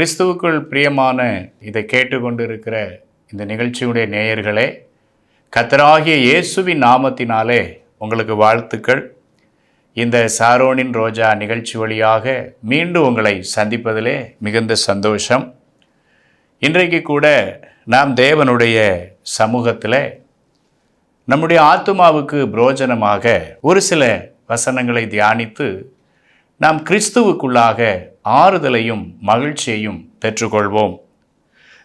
கிறிஸ்துவுக்குள் பிரியமான இதை கேட்டுக்கொண்டு இருக்கிற இந்த நிகழ்ச்சியுடைய நேயர்களே கத்தராகிய இயேசுவின் நாமத்தினாலே உங்களுக்கு வாழ்த்துக்கள். இந்த சாரோனின் ரோஜா நிகழ்ச்சி வழியாக மீண்டும் உங்களை சந்திப்பதிலே மிகுந்த சந்தோஷம். இன்றைக்கு கூட நாம் தேவனுடைய சமூகத்தில் நம்முடைய ஆத்துமாவுக்கு புரோஜனமாக ஒரு சில வசனங்களை தியானித்து நாம் கிறிஸ்துவுக்குள்ளாக ஆறுதலையும் மகிழ்ச்சியையும் பெற்றுக்கொள்வோம்.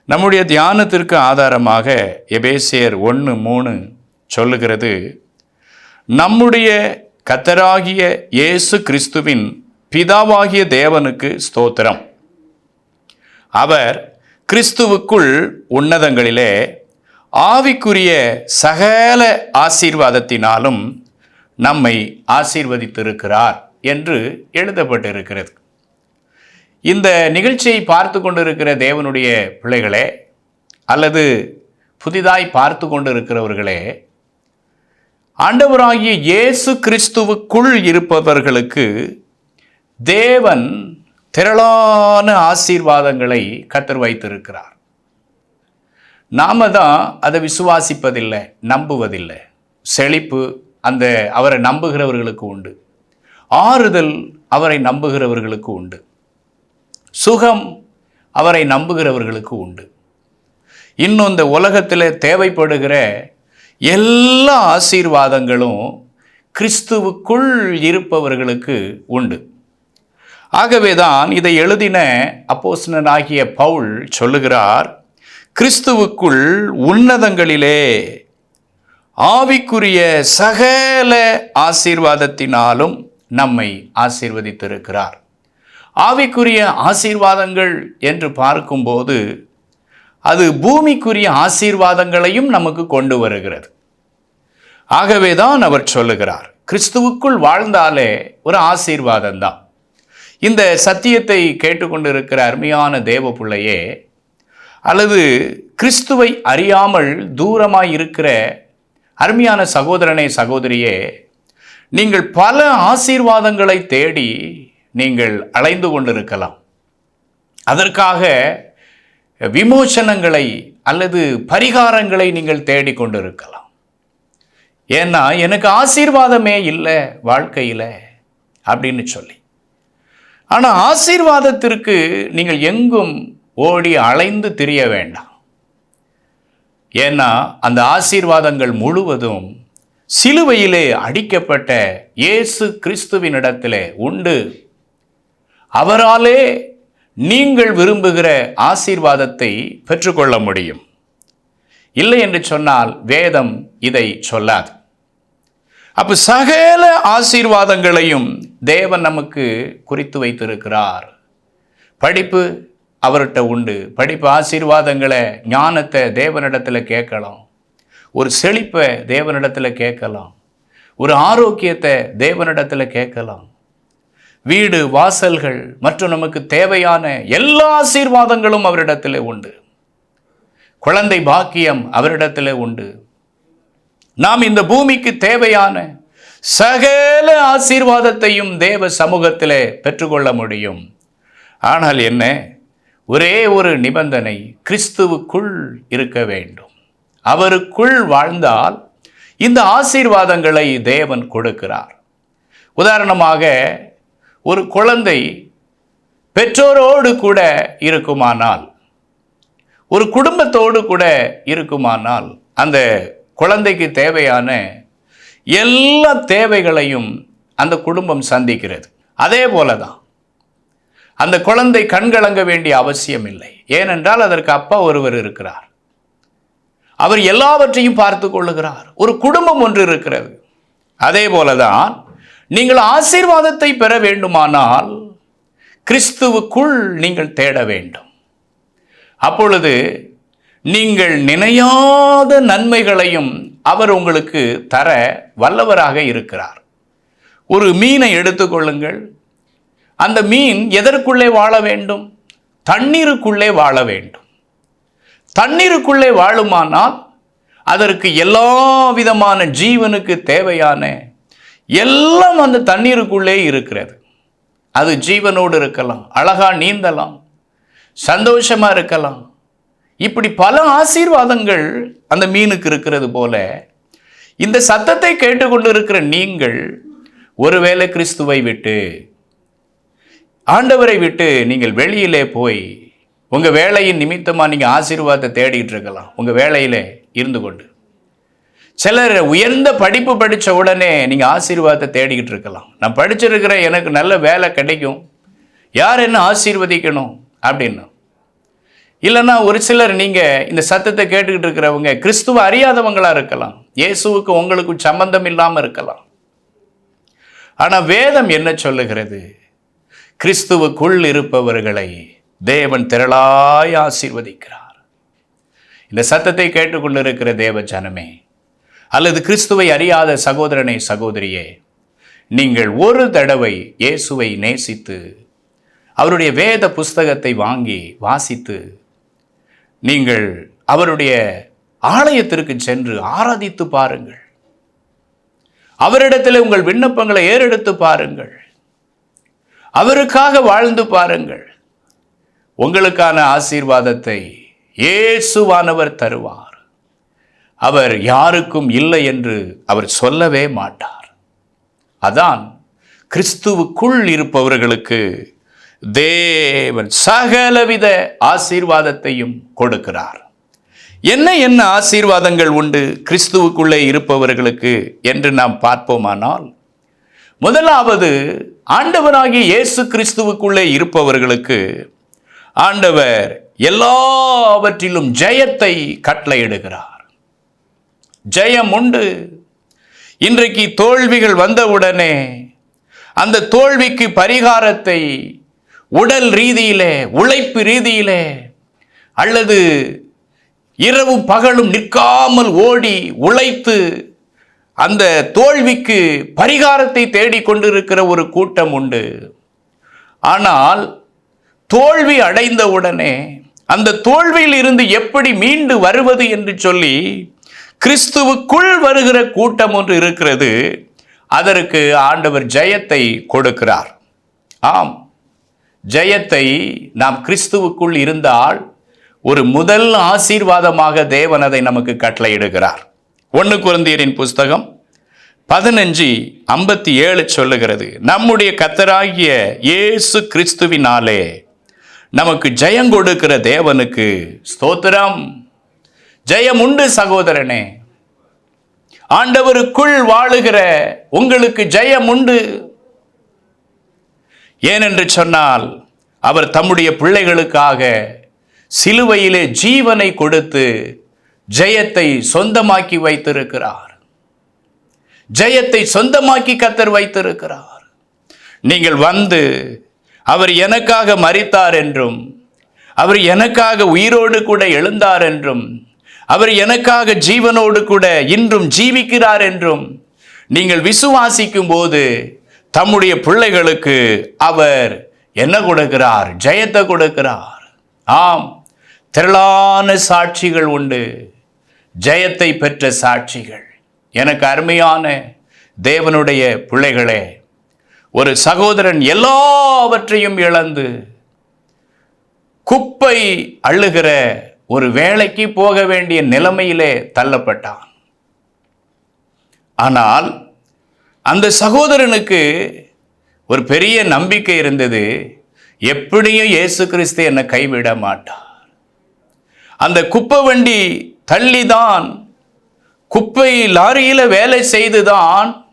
நம்முடைய தியானத்திற்கு ஆதாரமாக எபேசியர் ஒன்று மூணு சொல்லுகிறது நம்முடைய கத்தராகிய இயேசு கிறிஸ்துவின் பிதாவாகிய தேவனுக்கு ஸ்தோத்திரம். அவர் கிறிஸ்துவுக்குள் உன்னதங்களிலே ஆவிக்குரிய சகல ஆசீர்வாதத்தினாலும் நம்மை ஆசீர்வதித்திருக்கிறார். என்று எழுதப்பட்டிருக்கிறது. இந்த நிகழ்ச்சியை பார்த்து கொண்டிருக்கிற தேவனுடைய பிள்ளைகளே அல்லது புதிதாய் பார்த்து கொண்டிருக்கிறவர்களே ஆண்டவராகிய இயேசு கிறிஸ்துவுக்குள் இருப்பவர்களுக்கு தேவன் திரளான ஆசீர்வாதங்களை கத்தர் வைத்திருக்கிறார். நாம தான் அதை விசுவாசிப்பதில்லை நம்புவதில்லை. செழிப்பு அந்த அவரை நம்புகிறவர்களுக்கு உண்டு. ஆறுதல் அவரை நம்புகிறவர்களுக்கு உண்டு. சுகம் அவரை நம்புகிறவர்களுக்கு உண்டு. இன்னும் இந்த உலகத்தில் தேவைப்படுகிற எல்லா ஆசீர்வாதங்களும் கிறிஸ்துவுக்குள் இருப்பவர்களுக்கு உண்டு. ஆகவே தான் இதை எழுதின அப்போசனாகிய பவுல் சொல்லுகிறார் கிறிஸ்துவுக்குள் உன்னதங்களிலே ஆவிக்குரிய சகல ஆசீர்வாதத்தினாலும் நம்மை ஆசீர்வதித்திருக்கிறார். ஆவிக்குரிய ஆசீர்வாதங்கள் என்று பார்க்கும்போது அது பூமிக்குரிய ஆசீர்வாதங்களையும் நமக்கு கொண்டு வருகிறது. ஆகவே தான் அவர் சொல்லுகிறார் கிறிஸ்துவுக்குள் வாழ்ந்தாலே ஒரு ஆசீர்வாதம் தான் இந்த சத்தியத்தை கேட்டுக்கொண்டிருக்கிற அருமையான தேவ பிள்ளையே அல்லது கிறிஸ்துவை அறியாமல் தூரமாக இருக்கிற அருமையான சகோதரனே சகோதரியே நீங்கள் பல ஆசீர்வாதங்களை தேடி நீங்கள் அலைந்து கொண்டிருக்கலாம். அதற்காக விமோசனங்களை அல்லது பரிகாரங்களை நீங்கள் தேடிக்கொண்டிருக்கலாம் ஏன்னா எனக்கு ஆசீர்வாதமே இல்லை வாழ்க்கையில் அப்படின்னு சொல்லி. ஆனால் ஆசீர்வாதத்திற்கு நீங்கள் எங்கும் ஓடி அலைந்து திரிய வேண்டாம். ஏன்னா அந்த ஆசீர்வாதங்கள் முழுவதும் சிலுவையிலே அடிக்கப்பட்ட இயேசு கிறிஸ்துவினிடத்திலே உண்டு. அவராலே நீங்கள் விரும்புகிற ஆசீர்வாதத்தை பெற்றுக்கொள்ள முடியும். இல்லை என்று சொன்னால் வேதம் இதை சொல்லாது. அப்போ சகல ஆசீர்வாதங்களையும் தேவன் நமக்கு குறித்து வைத்திருக்கிறார். படிப்பு அவர்கிட்ட உண்டு. படிப்பு ஆசீர்வாதங்களை ஞானத்தை தேவனிடத்தில் கேட்கலாம். ஒரு செழிப்பை தேவனிடத்தில் கேட்கலாம். ஒரு ஆரோக்கியத்தை தேவனிடத்தில் கேட்கலாம். வீடு வாசல்கள் மற்றும் நமக்கு தேவையான எல்லா ஆசீர்வாதங்களும் அவரிடத்தில் உண்டு. குழந்தை பாக்கியம் அவரிடத்தில் உண்டு. நாம் இந்த பூமிக்கு தேவையான சகல ஆசீர்வாதத்தையும் தேவ சமூகத்தில் பெற்றுக்கொள்ள முடியும். ஆனால் என்ன? ஒரே ஒரு நிபந்தனை கிறிஸ்துவுக்குள் இருக்க வேண்டும். அவருக்குள் வாழ்ந்தால் இந்த ஆசீர்வாதங்களை தேவன் கொடுக்கிறார். உதாரணமாக ஒரு குழந்தை பெற்றோரோடு கூட இருக்குமானால் ஒரு குடும்பத்தோடு கூட இருக்குமானால் அந்த குழந்தைக்கு தேவையான எல்லா தேவைகளையும் அந்த குடும்பம் சந்திக்கிறது. அதே போல தான் அந்த குழந்தை கண்கலங்க வேண்டிய அவசியம் இல்லை ஏனென்றால் அதற்கு அப்பா ஒருவர் இருக்கிறார். அவர் எல்லாவற்றையும் பார்த்து கொள்ளுகிறார். ஒரு குடும்பம் ஒன்று இருக்கிறது. அதே போலதான் நீங்கள் ஆசீர்வாதத்தை பெற வேண்டுமானால் கிறிஸ்துவுக்குள் நீங்கள் தேட வேண்டும். அப்பொழுது நீங்கள் நினையாத நன்மைகளையும் அவர் உங்களுக்கு தர வல்லவராக இருக்கிறார். ஒரு மீனை எடுத்துக்கொள்ளுங்கள் அந்த மீன் எதற்குள்ளே வாழ வேண்டும்? தண்ணீருக்குள்ளே வாழ வேண்டும். தண்ணீருக்குள்ளே வாழுமானால் அதற்கு எல்லா விதமான ஜீவனுக்கு தேவையான எல்லாம் அந்த தண்ணீருக்குள்ளே இருக்கிறது. அது ஜீவனோடு இருக்கலாம் அழகா நீந்தலாம் சந்தோஷமா இருக்கலாம். இப்படி பல ஆசீர்வாதங்கள் அந்த மீனுக்கு இருக்கிறது போல இந்த சத்தத்தை கேட்டுக்கொண்டு இருக்கிற நீங்கள் ஒருவேளை கிறிஸ்துவை விட்டு ஆண்டவரை விட்டு நீங்கள் வெளியிலே போய் உங்கள் வேலையின் நிமித்தமாக நீங்கள் ஆசீர்வாதத்தை தேடிக்கிட்டு இருக்கலாம். உங்கள் வேலையில் இருந்து கொண்டு. சிலர் உயர்ந்த படிப்பு படித்த உடனே நீங்கள் ஆசீர்வாதத்தை தேடிக்கிட்டு இருக்கலாம். நான் படிச்சிருக்கிறேன் எனக்கு நல்ல வேலை கிடைக்கும். யார் என்ன ஆசீர்வதிக்கணும் அப்படின்னு. இல்லைன்னா ஒரு சிலர் நீங்கள் இந்த சத்தத்தை கேட்டுக்கிட்டு இருக்கிறவங்க கிறிஸ்துவ அறியாதவங்களாக இருக்கலாம். இயேசுவுக்கு உங்களுக்கும் சம்பந்தம் இல்லாமல் இருக்கலாம். ஆனால் வேதம் என்ன சொல்லுகிறது? கிறிஸ்துவுக்குள் இருப்பவர்களை தேவன் திரளாய் ஆசீர்வதிக்கிறார். இந்த சத்தத்தை கேட்டுக்கொண்டிருக்கிற தேவ ஜனமே அல்லது கிறிஸ்துவை அறியாத சகோதரனை சகோதரியே நீங்கள் ஒரு தடவை இயேசுவை நேசித்து அவருடைய வேத புஸ்தகத்தை வாங்கி வாசித்து நீங்கள் அவருடைய ஆலயத்திற்கு சென்று ஆராதித்து பாருங்கள். அவரிடத்தில் உங்கள் விண்ணப்பங்களை ஏறெடுத்து பாருங்கள். அவருக்காக வாழ்ந்து பாருங்கள். உங்களுக்கான ஆசீர்வாதத்தை இயேசுவானவர் தருவார். அவர் யாருக்கும் இல்லை என்று அவர் சொல்லவே மாட்டார். அதான் கிறிஸ்துவுக்குள் இருப்பவர்களுக்கு தேவன் சகலவித ஆசீர்வாதத்தையும் கொடுக்கிறார். என்ன என்ன ஆசீர்வாதங்கள் உண்டு கிறிஸ்துவுக்குள்ளே இருப்பவர்களுக்கு என்று நாம் பார்ப்போமானால் முதலாவது ஆண்டவராகிய இயேசு கிறிஸ்துவுக்குள்ளே இருப்பவர்களுக்கு ஆண்டவர் எல்லாவற்றிலும் ஜெயத்தை கட்டளையிடுகிறார். ஜெயம் உண்டு. இன்றைக்கு தோல்விகள் வந்தவுடனே அந்த தோல்விக்கு பரிகாரத்தை உடல் ரீதியிலே உழைப்பு ரீதியிலே அல்லது இரவும் பகலும் நிற்காமல் ஓடி உழைத்து அந்த தோல்விக்கு பரிகாரத்தை தேடிக்கொண்டிருக்கிற ஒரு கூட்டம் உண்டு. ஆனால் தோல்வி அடைந்தவுடனே அந்த தோல்வியில் இருந்து எப்படி மீண்டு வருவது என்று சொல்லி கிறிஸ்துவுக்குள் வருகிற கூட்டம் ஒன்று இருக்கிறது. அதற்கு ஆண்டவர் ஜெயத்தை கொடுக்கிறார். ஆம். ஜெயத்தை நாம் கிறிஸ்துவுக்குள் இருந்தால் ஒரு முதல் ஆசீர்வாதமாக தேவன் அதை நமக்கு கட்டளையிடுகிறார். ஒன்று குழந்தையரின் புஸ்தகம் பதினஞ்சு ஐம்பத்தி ஏழு சொல்லுகிறது. நம்முடைய கத்தராகிய இயேசு கிறிஸ்துவினாலே நமக்கு ஜெயம் கொடுக்கிற தேவனுக்கு ஸ்தோத்திரம். ஜெயம் உண்டு சகோதரனே. ஆண்டவருக்குள் வாழுகிற உங்களுக்கு ஜெயம் உண்டு. ஏனென்று சொன்னால் அவர் தம்முடைய பிள்ளைகளுக்காக சிலுவையிலே ஜீவனை கொடுத்து ஜெயத்தை சொந்தமாக்கி வைத்திருக்கிறார். ஜெயத்தை சொந்தமாக்கி கத்தர் வைத்திருக்கிறார். நீங்கள் வந்து அவர் எனக்காக மறித்தார் என்றும் அவர் எனக்காக உயிரோடு கூட எழுந்தார் என்றும் அவர் எனக்காக ஜீவனோடு கூட இன்றும் ஜீவிக்கிறார் என்றும் நீங்கள் விசுவாசிக்கும் போது தம்முடைய பிள்ளைகளுக்கு அவர் என்ன கொடுக்கிறார்? ஜெயத்தை கொடுக்கிறார். ஆம் திரளான சாட்சிகள் உண்டு. ஜெயத்தை பெற்ற சாட்சிகள். எனக்கு அருமையான தேவனுடைய பிள்ளைகளே ஒரு சகோதரன் எல்லாவற்றையும் இழந்து குப்பை அள்ளுகிற ஒரு வேலைக்கு போக வேண்டிய நிலைமையிலே தள்ளப்பட்டான். ஆனால் அந்த சகோதரனுக்கு ஒரு பெரிய நம்பிக்கை இருந்தது. எப்படியும் இயேசு கிறிஸ்து என்னை கைவிட மாட்டார். அந்த குப்பை வண்டி தள்ளிதான் குப்பை லாரியில் வேலை செய்துதான் தான்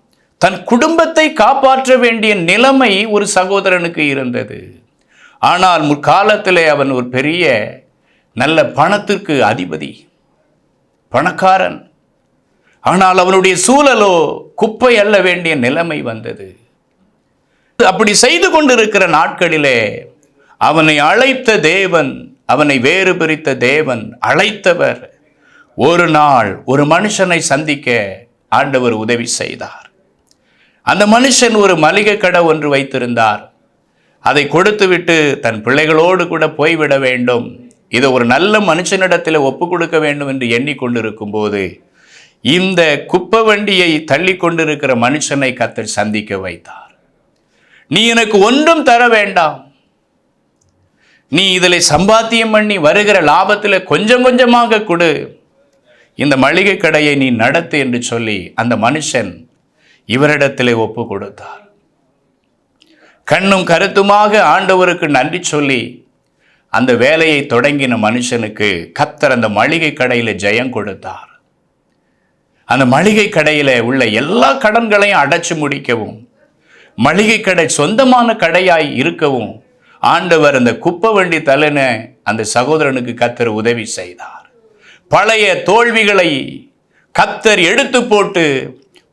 தன் குடும்பத்தை காப்பாற்ற வேண்டிய நிலைமை ஒரு சகோதரனுக்கு இருந்தது. ஆனால் முற்காலத்திலே அவன் ஒரு பெரிய நல்ல பணத்திற்கு அதிபதி பணக்காரன். ஆனால் அவனுடைய சூழலோ குப்பை அல்ல வேண்டிய நிலைமை வந்தது. அப்படி செய்து கொண்டிருக்கிற நாட்களிலே அவனை அழைத்த தேவன் அவனை வேறு பிரித்த தேவன் அழைத்தவர். ஒரு நாள் ஒரு மனுஷனை சந்திக்க ஆண்டவர் உதவி செய்தார். அந்த மனுஷன் ஒரு மளிகை கடை ஒன்று வைத்திருந்தார். அதை கொடுத்துவிட்டு தன் பிள்ளைகளோடு கூட போய்விட வேண்டும். இதை ஒரு நல்ல மனுஷனிடத்தில் ஒப்பு கொடுக்க வேண்டும் என்று எண்ணிக்கொண்டிருக்கும் போது இந்த குப்பை வண்டியை தள்ளி கொண்டிருக்கிற மனுஷனை கத்தர் சந்திக்க வைத்தார். நீ எனக்கு ஒன்றும் தர வேண்டாம். நீ இதில் சம்பாத்தியம் பண்ணி வருகிற லாபத்தில் கொஞ்சம் கொஞ்சமாக கொடு. இந்த மளிகை கடையை நீ நடத்து என்று சொல்லி அந்த மனுஷன் இவரிடத்திலே ஒப்பு கொடுத்தார். கண்ணும் கருத்துமாக ஆண்டவருக்கு நன்றி சொல்லி அந்த வேலையை தொடங்கின மனுஷனுக்கு கத்தர் அந்த மளிகை கடையில் ஜெயம் கொடுத்தார். அந்த மளிகை கடையில் உள்ள எல்லா கடன்களையும் அடைச்சு முடிக்கவும் மளிகை கடை சொந்தமான கடையாய் இருக்கவும் ஆண்டவர் அந்த குப்பை வண்டி தலைன அந்த சகோதரனுக்கு கத்தர் உதவி செய்தார். பழைய தோல்விகளை கத்தர் எடுத்து போட்டு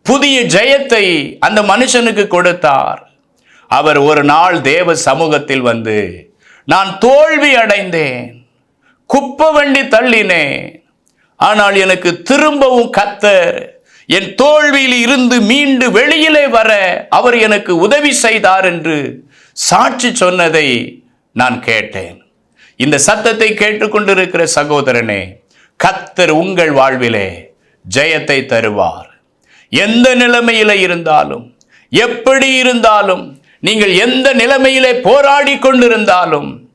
புதிய ஜெயத்தை அந்த மனுஷனுக்கு கொடுத்தார். அவர் ஒரு நாள் தேவ சமூகத்தில் வந்து நான் தோல்வி அடைந்தேன் குப்ப வண்டி தள்ளினேன் ஆனால் எனக்கு திரும்பவும் கத்தர் என் தோல்வியில் இருந்து மீண்டு வெளியிலே வர அவர் எனக்கு உதவி செய்தார் என்று சாட்சி சொன்னதை நான் கேட்டேன். இந்த சத்தத்தை கேட்டுக்கொண்டிருக்கிற சகோதரனே கத்தர் உங்கள் வாழ்விலே ஜெயத்தை தருவார். எந்த நிலைமையில இருந்தாலும் எப்படி இருந்தாலும் நீங்கள் எந்த நிலைமையிலே போராடி கொண்டிருந்தாலும்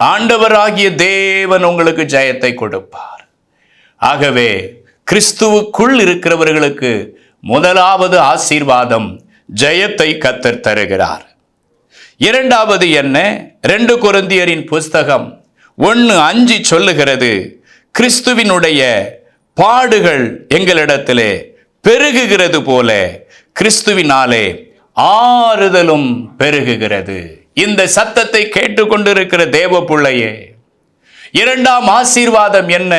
ஆண்டவராகிய தேவன் உங்களுக்கு ஜெயத்தை கொடுப்பார். ஆகவே கிறிஸ்துவுக்குள் இருக்கிறவர்களுக்கு முதலாவது ஆசீர்வாதம் ஜெயத்தை கத்தர் தருகிறார். இரண்டாவது என்ன? ரெண்டு குரந்தியரின் புஸ்தகம் ஒன்று அஞ்சு சொல்லுகிறது கிறிஸ்துவினுடைய பாடுகள் எங்களிடத்திலே பெருகுகிறது போல கிறிஸ்துவினாலே ஆறுதலும் பெருகுகிறது. இந்த சத்தத்தை கேட்டுக்கொண்டிருக்கிற தேவ பிள்ளையே இரண்டாம் ஆசீர்வாதம் என்ன?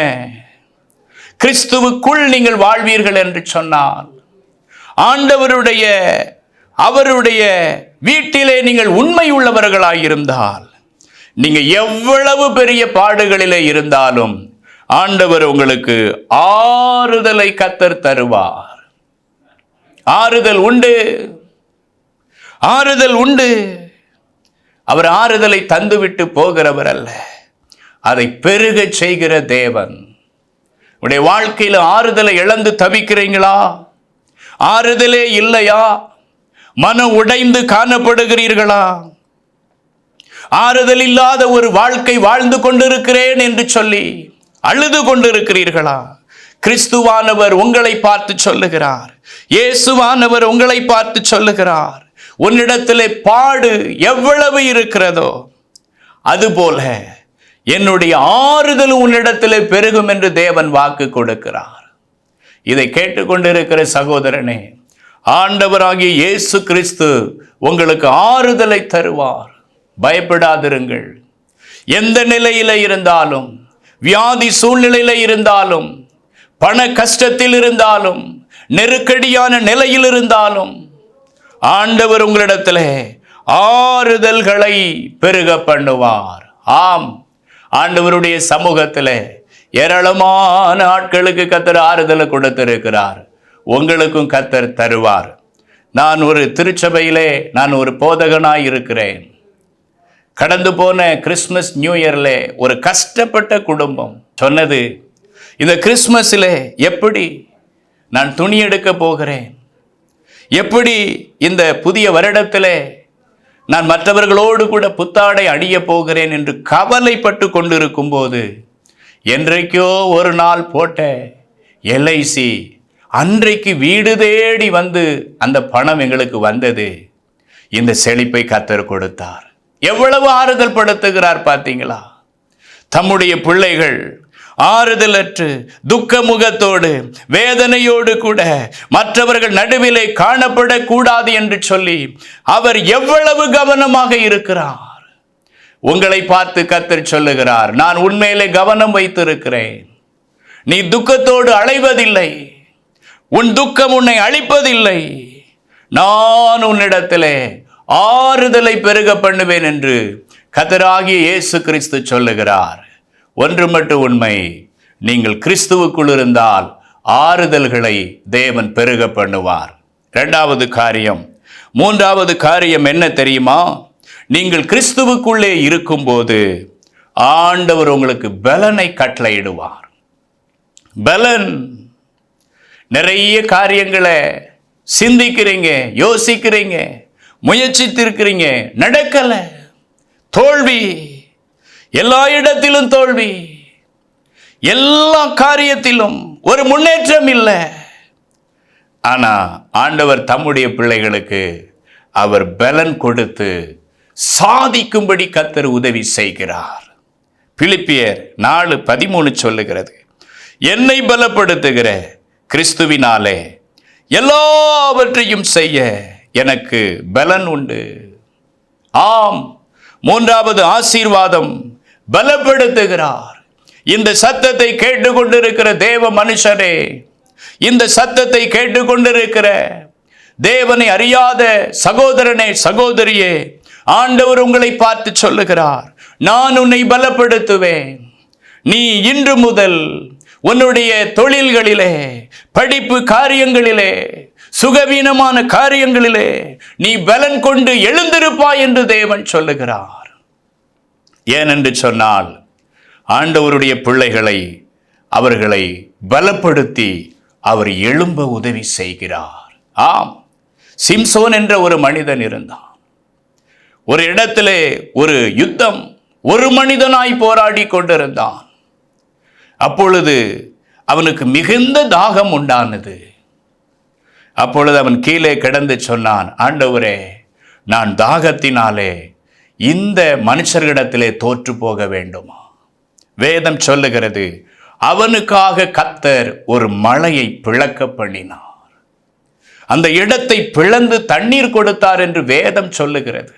கிறிஸ்துவுக்குள் நீங்கள் வாழ்வீர்கள் என்று சொன்னால் ஆண்டவருடைய அவருடைய வீட்டிலே நீங்கள் உண்மை உள்ளவர்களாயிருந்தால் நீங்கள் எவ்வளவு பெரிய பாடுகளிலே இருந்தாலும் ஆண்டவர் உங்களுக்கு ஆறுதலை கத்தர் தருவார். ஆறுதல் உண்டு. ஆறுதல் உண்டு. அவர் ஆறுதலை தந்துவிட்டு போகிறவர் அல்ல. அதை பெருகச் செய்கிற தேவன். உடைய வாழ்க்கையில் ஆறுதலை இழந்து தவிக்கிறீங்களா? ஆறுதலே இல்லையா? மன உடைந்து காணப்படுகிறீர்களா? ஆறுதல் இல்லாத ஒரு வாழ்க்கை வாழ்ந்து கொண்டிருக்கிறேன் என்று சொல்லி அழுது கொண்டிருக்கிறீர்களா? கிறிஸ்துவானவர் உங்களை பார்த்து சொல்லுகிறார். இயேசுவானவர் உங்களை பார்த்து சொல்லுகிறார். உன்னிடத்திலே பாடு எவ்வளவு இருக்கிறதோ அதுபோல என்னுடைய ஆறுதல் உன்னிடத்திலே பெருகும் என்று தேவன் வாக்கு கொடுக்கிறார். இதை கேட்டுக்கொண்டிருக்கிற சகோதரனே ஆண்டவராகிய இயேசு கிறிஸ்து உங்களுக்கு ஆறுதலை தருவார். பயப்படாதிருங்கள். எந்த நிலையில இருந்தாலும் வியாதி சூழ்நிலையில இருந்தாலும் பண கஷ்டத்தில் இருந்தாலும் நெருக்கடியான நிலையில் இருந்தாலும் ஆண்டவர் உங்களிடத்தில் ஆறுதல்களை பெருக பண்ணுவார். ஆம் ஆண்டவருடைய சமூகத்தில் ஏராளமான ஆட்களுக்கு கத்தர் ஆறுதலை கொடுத்திருக்கிறார். உங்களுக்கும் கத்தர் தருவார். நான் ஒரு திருச்சபையிலே நான் ஒரு போதகனாய் இருக்கிறேன். கடந்து போன கிறிஸ்மஸ் நியூ இயரில் ஒரு கஷ்டப்பட்ட குடும்பம் சொன்னது இந்த கிறிஸ்மஸில் எப்படி நான் துணி எடுக்க போகிறேன்? எப்படி இந்த புதிய வருடத்தில் நான் மற்றவர்களோடு கூட புத்தாடை அணிய போகிறேன் என்று கவலைப்பட்டு கொண்டிருக்கும் போது என்றைக்கோ ஒரு நாள் போட்ட எல்ஐசி அன்றைக்கு வீடு தேடி வந்து அந்த பணம் எங்களுக்கு வந்தது. இந்த செழிப்பை கத்தர் கொடுத்தார். எவ்வளவு ஆறுதல் படுத்துகிறார் பார்த்தீங்களா? தம்முடைய பிள்ளைகள் ஆறுதலற்று துக்க முகத்தோடு வேதனையோடு கூட மற்றவர்கள் நடுவிலே காணப்படக்கூடாது என்று சொல்லி அவர் எவ்வளவு கவனமாக இருக்கிறார். உங்களை பார்த்து கத்தர் சொல்லுகிறார் நான் உண்மையிலே கவனம் வைத்திருக்கிறேன். நீ துக்கத்தோடு அலைவதில்லை. உன் துக்கம் உன்னை அழிப்பதில்லை. நான் உன்னிடத்திலே ஆறுதலை பெருக பண்ணுவேன் என்று கதராகிய இயேசு கிறிஸ்து சொல்லுகிறார். ஒன்று மட்டும் உண்மை. நீங்கள் கிறிஸ்துவுக்குள் இருந்தால் ஆறுதல்களை தேவன் பெருக பண்ணுவார். இரண்டாவது காரியம். மூன்றாவது காரியம் என்ன தெரியுமா? நீங்கள் கிறிஸ்துவுக்குள்ளே இருக்கும்போது ஆண்டவர் உங்களுக்கு பலனை கட்டளையிடுவார். பலன். நிறைய காரியங்களை சிந்திக்கிறீங்க யோசிக்கிறீங்க முயற்சித்திருக்கிறீங்க நடக்கலை. தோல்வி. எல்லா இடத்திலும் தோல்வி எல்லா காரியத்திலும் ஒரு முன்னேற்றம் இல்லை. ஆனால் ஆண்டவர் தம்முடைய பிள்ளைகளுக்கு அவர் பலன் கொடுத்து சாதிக்கும்படி கத்தர் உதவி செய்கிறார். பிலிப்பியர் நாலு பதிமூணு சொல்லுகிறது என்னை பலப்படுத்துகிற கிறிஸ்துவினாலே எல்லாவற்றையும் செய்ய எனக்கு பலன் உண்டு. ஆம் மூன்றாவது ஆசீர்வாதம் பலப்படுத்துகிறார். இந்த சத்தத்தை கேட்டுக்கொண்டிருக்கிற தேவ மனுஷரே இந்த சத்தத்தை கேட்டுக்கொண்டிருக்கிற தேவனை அறியாத சகோதரனே சகோதரியே ஆண்டவர் உங்களை பார்த்து சொல்லுகிறார் நான் உன்னை பலப்படுத்துவேன். நீ இன்று முதல் உன்னுடைய தொழில்களிலே படிப்பு காரியங்களிலே சுகவீனமான காரியங்களிலே நீ பலன் கொண்டு எழுந்திருப்பாய் என்று தேவன் சொல்லுகிறார். ஏனென்று சொன்னால் ஆண்டவருடைய பிள்ளைகளை அவர்களை பலப்படுத்தி அவர் எழும்ப உதவி செய்கிறார். ஆம் சிம்சோன் என்ற ஒரு மனிதன் இருந்தான். ஒரு இடத்திலே ஒரு யுத்தம் ஒரு மனிதனாய் போராடி கொண்டிருந்தான். அப்பொழுது அவனுக்கு மிகுந்த தாகம் உண்டானது. அப்பொழுது அவன் கீழே கிடந்து சொன்னான் ஆண்டவரே நான் தாகத்தினாலே இந்த மனுஷர்களிடத்திலே தோற்று போக வேண்டுமா? வேதம் சொல்லுகிறது அவனுக்காக கத்தர் ஒரு மலையை பிளக்க பண்ணினார். அந்த இடத்தை பிளந்து தண்ணீர் கொடுத்தார் என்று வேதம் சொல்லுகிறது.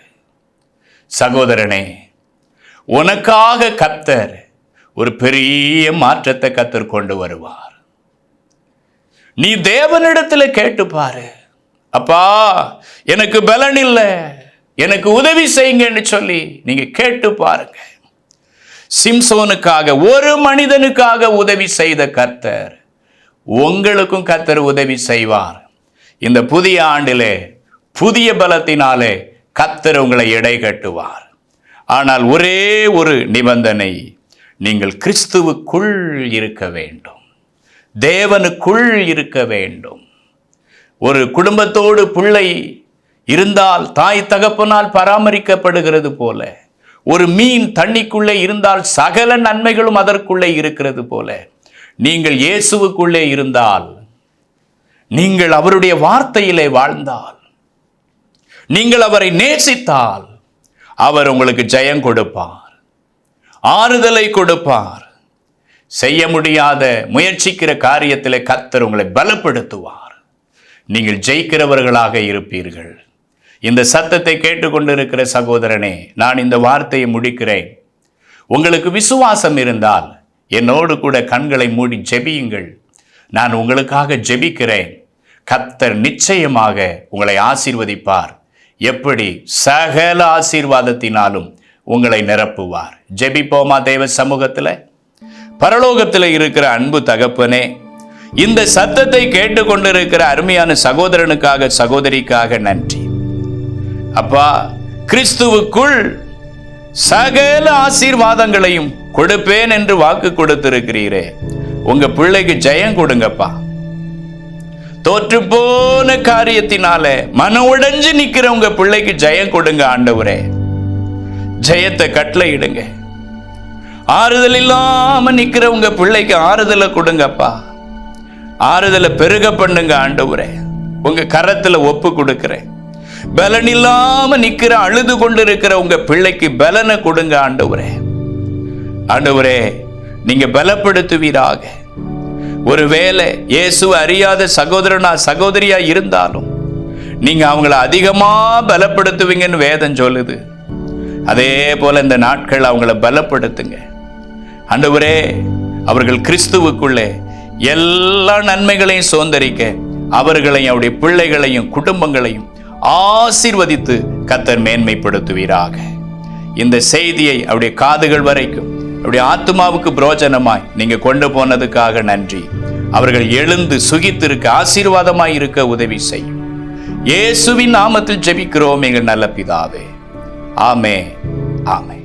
சகோதரனே உனக்காக கத்தர் ஒரு பெரிய மாற்றத்தை கத்தர் கொண்டு வருவார். நீ தேவனிடத்தில் கேட்டு பாரு அப்பா எனக்கு பலன் இல்லை. எனக்கு உதவி செய்யுங்கன்னு சொல்லி நீங்க கேட்டு பாருங்க. சிம்சோனுக்காக ஒரு மனிதனுக்காக உதவி செய்த கர்த்தர் உங்களுக்கும் கர்த்தர் உதவி செய்வார். இந்த புதிய ஆண்டிலே புதிய பலத்தினாலே கர்த்தர் உங்களை எடை கட்டுவார். ஆனால் ஒரே ஒரு நிபந்தனை நீங்கள் கிறிஸ்துவுக்குள் இருக்க வேண்டும். தேவனுக்குள் இருக்க வேண்டும். ஒரு குடும்பத்தோடு பிள்ளை இருந்தால் தாய் தகப்பனால் பராமரிக்கப்படுகிறது போல ஒரு மீன் தண்ணிக்குள்ளே இருந்தால் சகல நன்மைகளும் அதற்குள்ளே இருக்கிறது போல நீங்கள் இயேசுவுக்குள்ளே இருந்தால் நீங்கள் அவருடைய வார்த்தையிலே வாழ்ந்தால் நீங்கள் அவரை நேசித்தால் அவர் உங்களுக்கு ஜெயம் கொடுப்பார் ஆறுதலை கொடுப்பார் செய்ய முடியாத முயற்சிக்கிற காரியத்தில் கத்தர் உங்களை பலப்படுத்துவார். நீங்கள் ஜெயிக்கிறவர்களாக இருப்பீர்கள். இந்த சத்தத்தை கேட்டுக்கொண்டிருக்கிற சகோதரனே நான் இந்த வார்த்தையை முடிக்கிறேன். உங்களுக்கு விசுவாசம் இருந்தால் என்னோடு கூட கண்களை மூடி ஜெபியுங்கள். நான் உங்களுக்காக ஜெபிக்கிறேன். கத்தர் நிச்சயமாக உங்களை ஆசீர்வதிப்பார். எப்படி? சகல ஆசீர்வாதத்தினாலும் உங்களை நிரப்புவார். ஜெபிப்போமா தேவ சமூகத்தில்? பரலோகத்தில் இருக்கிற அன்பு தகப்பனே இந்த சத்தத்தை கேட்டுக்கொண்டிருக்கிற அருமையான சகோதரனுக்காக சகோதரிக்காக நன்றி. அப்பா கிறிஸ்துவுக்குள் சகல ஆசீர்வாதங்களையும் கொடுப்பேன் என்று வாக்கு கொடுத்திருக்கிறீரே. உங்க பிள்ளைக்கு ஜெயம் கொடுங்கப்பா. தோற்று போன காரியத்தினால மன உடைஞ்சு நிக்கிற உங்க பிள்ளைக்கு ஜெயம் கொடுங்க ஆண்டவரே. ஜெயத்தை கட்டளையிடுங்க ஆறுதல் இல்லாம நிக்கிற உங்க பிள்ளைக்கு ஆறுதலை கொடுங்கப்பா. ஆறுதலை பெருக பண்ணுங்க ஆண்டவரே. உங்க கரத்துல ஒப்பு கொடுக்கிறேன். பலன் இல்லாம நிக்கிற அழுது கொண்டு இருக்கிற உங்க பிள்ளைக்கு பலனை கொடுங்க ஆண்டவரே. ஆண்டவரே நீங்க பலப்படுத்துவீராக. ஒருவேளை இயேசுவை அறியாத சகோதரனா சகோதரியா இருந்தாலும் நீங்க அவங்கள அதிகமா பலப்படுத்துவீங்கன்னு வேதம் சொல்லுது. அதே போல இந்த நாட்கள் அவங்கள பலப்படுத்துங்க. அண்டவரே அவர்கள் கிறிஸ்துவுக்குள்ளே எல்லா நன்மைகளையும் சுதந்திரிக்க அவர்களையும் அவருடைய பிள்ளைகளையும் குடும்பங்களையும் ஆசீர்வதித்து கத்தர் மேன்மைப்படுத்துவீராக. இந்த செய்தியை அவருடைய காதுகள் வரைக்கும் அவருடைய ஆத்மாவுக்கு புரோஜனமாய் நீங்க கொண்டு போனதுக்காக நன்றி. அவர்கள் எழுந்து சுகித்திருக்க ஆசீர்வாதமாய் இருக்க உதவி செய்யும். இயேசுவின் நாமத்தில் ஜெபிக்கிறோம் எங்கள் நல்ல பிதாவே. ஆமே ஆமே